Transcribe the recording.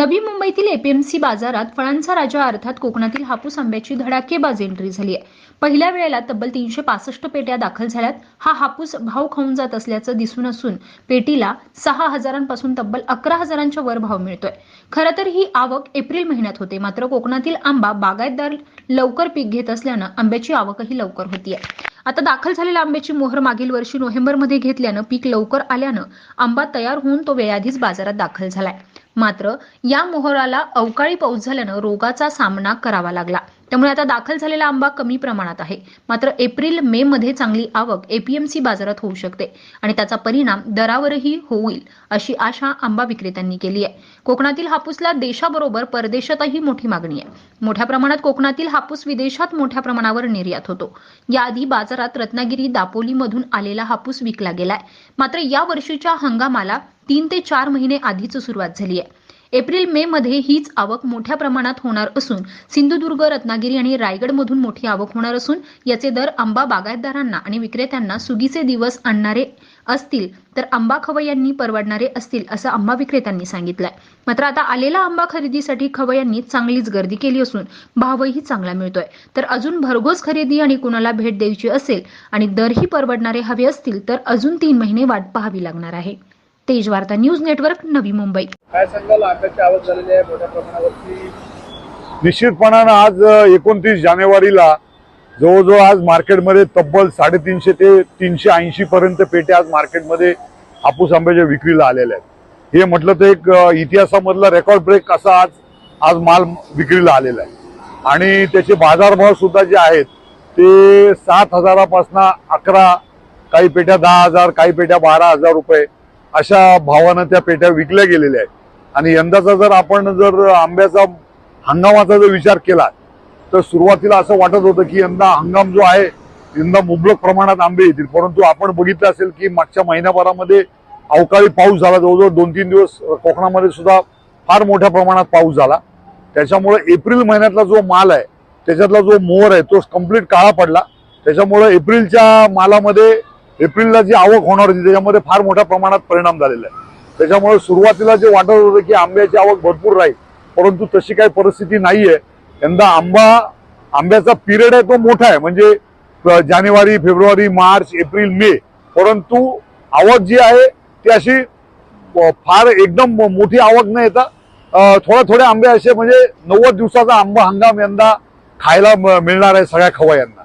नवी मुंबईतील एपीएमसी बाजारात फळांचा राजा अर्थात कोकणातील हापूस आंब्याची धडाकेबाज एंट्री झाली आहे. पहिल्या वेळेला तब्बल तीनशे पासष्ट पेट्या दाखल झाल्यात. हा हापूस भाव खाऊन जात असल्याचं दिसून असून पेटीला सहा हजारांपासून तब्बल अकरा हजारांच्या वर भाव मिळतोय. खरं तर ही आवक एप्रिल महिन्यात होते. मात्र कोकणातील आंबा बागायतदार लवकर पीक घेत असल्यानं आंब्याची आवकही लवकर होती आहे आता दाखल झालेल्या आंब्याची मोहर मागील वर्षी नोव्हेंबरमध्ये घेतल्यानं पीक लवकर आल्यानं आंबा तयार होऊन तो वेळाधीच बाजारात दाखल झालाय. मात्र या मोहराला अवकाळी पाऊस झाल्यानं रोगाचा सामना करावा लागला. त्यामुळे आता दाखल झालेला आंबा कमी प्रमाणात आहे. मात्र एप्रिल मे मध्ये चांगली आवक एपीएमसी बाजारात होऊ शकते आणि त्याचा परिणाम दरावरही होईल अशी आशा आंबा विक्रेत्यांनी केली आहे. कोकणातील हापूसला देशाबरोबर परदेशातही मोठी मागणी आहे. मोठ्या प्रमाणात कोकणातील हापूस विदेशात मोठ्या प्रमाणावर निर्यात होतो. याआधी बाजारात रत्नागिरी दापोलीमधून आलेला हापूस विकला गेलाय. मात्र या वर्षीच्या हंगामाला तीन ते चार महिने आधीच सुरुवात झाली आहे. एप्रिल मे मध्ये हीच आवक मोठ्या प्रमाणात होणार असून सिंधुदुर्ग रत्नागिरी आणि रायगडमधून मोठी आवक होणार असून याचे दर आंबा बागायतदारांना आणि विक्रेत्यांना सुगीचे दिवस आणणारे असतील तर आंबा खवय्यांनी परवडणारे असतील असं आंबा विक्रेत्यांनी सांगितलंय. मात्र आता आलेला आंबा खरेदीसाठी खवय्यांनी चांगलीच गर्दी केली असून भावही चांगला मिळतोय. तर अजून भरघोस खरेदी आणि कुणाला भेट द्यायची असेल आणि दरही परवडणारे हवे असतील तर अजून तीन महिने वाट पाहावी लागणार आहे. तेज वार्ता न्यूज नेटवर्क नवी मुंबई. काय सांगाल? आंब्याची आवक झालेली आहे मोठ्या प्रमाणावरती. निश्चितपणानं आज एकोणतीस जानेवारीला जवळजवळ आज मार्केटमध्ये तब्बल साडेतीनशे ते तीनशे ऐंशी पर्यंत पेट्या आज मार्केटमध्ये हापूस आंब्याच्या विक्रीला आलेल्या आहेत. हे म्हटलं तर एक इतिहासामधला रेकॉर्ड ब्रेक असा आज आज माल विक्रीला आलेला आहे. आणि त्याचे बाजारभाव सुद्धा जे आहेत ते सात हजारापासून अकरा काही पेट्या दहा हजार काही पेट्या बारा हजार रुपये अशा भावानं त्या पेट्या विकल्या गेलेल्या आहेत. आणि यंदाचा जर आपण जर आंब्याचा हंगामाचा जर विचार केला तर सुरुवातीला असं वाटत होतं की यंदा हंगाम जो आहे यंदा मुबलक प्रमाणात आंबे येतील. परंतु आपण बघितलं असेल की मागच्या महिन्याभरामध्ये अवकाळी पाऊस झाला. जवळजवळ दोन तीन दिवस कोकणामध्ये सुद्धा फार मोठ्या प्रमाणात पाऊस झाला. त्याच्यामुळे एप्रिल महिन्यातला जो माल आहे त्याच्यातला जो मोहर आहे तो कंप्लीट काळा पडला. त्याच्यामुळे एप्रिलच्या मालामध्ये एप्रिलला जी आवक होणार होती त्याच्यामध्ये फार मोठ्या प्रमाणात परिणाम झालेला आहे. त्याच्यामुळे सुरुवातीला जे वाटत होतं की आंब्याची आवक भरपूर राहील परंतु तशी काही परिस्थिती नाहीये. यंदा आंबा आंब्याचा पिरियड आहे तो मोठा आहे म्हणजे जानेवारी फेब्रुवारी मार्च एप्रिल मे. परंतु आवक जी आहे ती अशी फार एकदम मोठी आवक न येता थोड्या थोड्या आंबे असे म्हणजे नव्वद दिवसाचा आंबा हंगाम यंदा खायला म- मिळणार आहे सगळ्या खवय्यांना